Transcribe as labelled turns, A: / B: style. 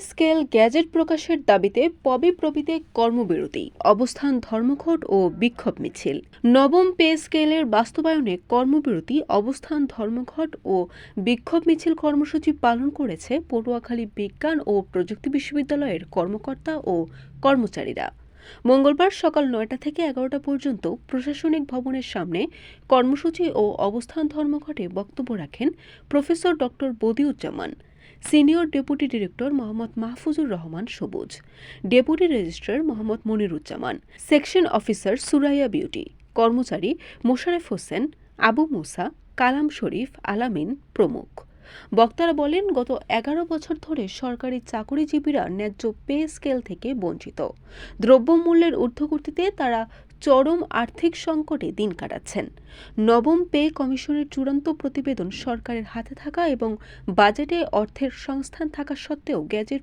A: Scale gadget প্রকাশের দাবিতে পবি প্রবিতে কর্মবিরতি, অবস্থান ধর্মঘট ও বিক্ষোভ মিছিল। নবম পে স্কেলের বাস্তবায়নে কর্মবিরতি, অবস্থান ধর্মঘট ও বিক্ষোভ মিছিল কর্মসূচি পালন করেছে পটুয়াখালী বিজ্ঞান ও প্রযুক্তি বিশ্ববিদ্যালয়ের কর্মকর্তা ও কর্মচারীরা। মঙ্গলবার সকাল নয়টা থেকে এগারোটা পর্যন্ত প্রশাসনিক ভবনের সামনে কর্মসূচি ও অবস্থান ধর্মঘটে বক্তব্য রাখেন professor doctor Badiuzzaman. Senior deputy director Mohammad Mahfuzur Rahman Sabuj, deputy registrar Mohammad Moniruzzaman, section officer Suraiya Beauty, কর্মচারী মোশারেফ হোসেন, আবু মুসা, কালাম শরীফ, আলামিন প্রমুখ। বক্তারা বলেন, গত এগারো বছর ধরে সরকারি চাকরিজীবীরা ন্যায্য পে স্কেল থেকে বঞ্চিত। দ্রব্যমূল্যের ঊর্ধ্বগতিতে তারা চরম আর্থিক সংকটে দিন কাটাচ্ছেন। নবম পে কমিশনের চূড়ান্ত প্রতিবেদন সরকারের হাতে থাকা এবং বাজেটে অর্থের সংস্থান থাকা সত্ত্বেও গ্যাজেট